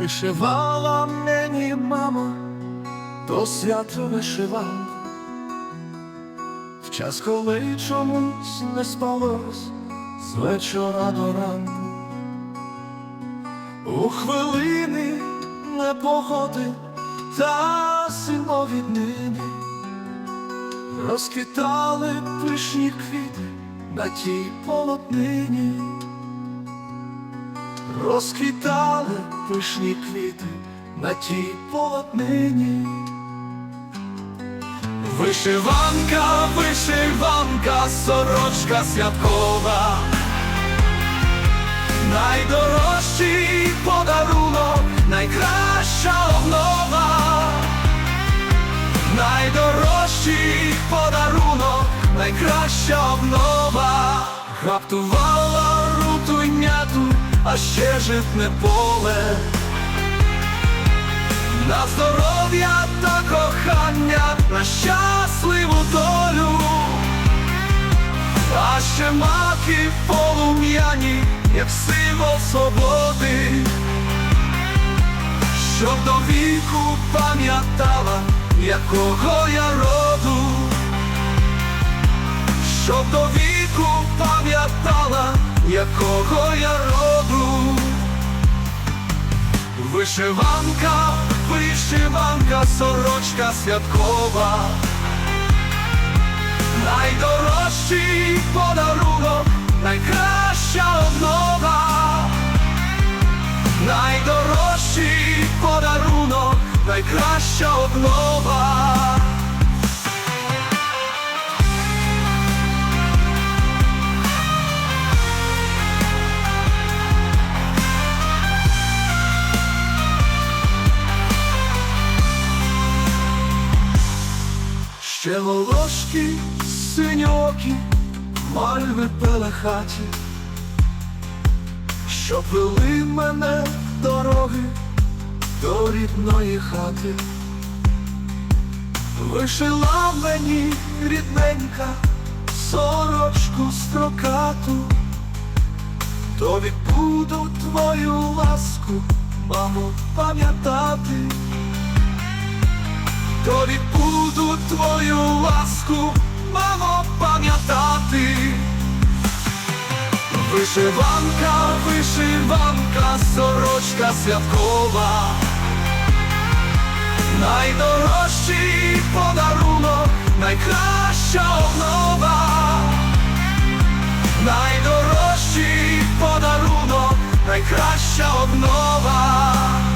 Вишивала мені мама, то свято вишивала, в час, коли чомусь не спалось з вечора до ранку, у хвилини непогоди та зимові днини. Розквітали пишні квіти на тій полотнині. Розквітали пишні квіти на тій полотнині. Вишиванка, вишиванка, сорочка святкова, найдорожчий подарунок, найкраща обнова, найдорожчий подарунок, найкраща обнова, Гаптувала руту й м'яту, а ще житне поле. На здоров'я та кохання, на щасливу долю, а ще маки полум'яні, як символ свободи, щоб до віку пам'ятала, якого я роду, щоб до віку пам'ятала, якого я роду. Вишиванка, вишиванка, сорочка святкова, найдорожчий подарунок, найкраща обнова, найдорожчий подарунок, найкраща обнова. Ще волошки, синьокі, мальви пелехаті, що вели мене дороги до рідної хати, вишила мені рідненька сорочку строкату, то відбуду твою ласку, мамо, пам'ятати. То відбуду твою ласку, мамо, пам'ятати. Вишиванка, вишиванка, сорочка святкова, найдорожчий подарунок, найкраща обнова, найдорожчий подарунок, найкраща обнова.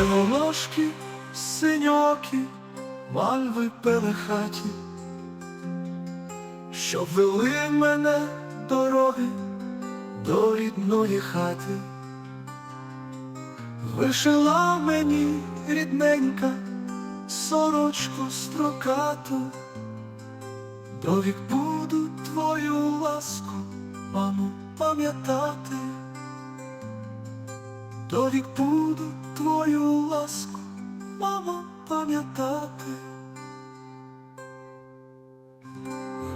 Ще волошки, синьокі, мальви пелехаті, що вели мене дороги до рідної хати, вишила мені рідненька сорочку строкату, довік буду твою ласку, мамо, пам'ятати. Довік буду твою ласку, мамо, пам'ятати.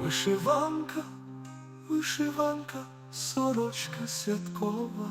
Вишиванка, вишиванка, сорочка святкова.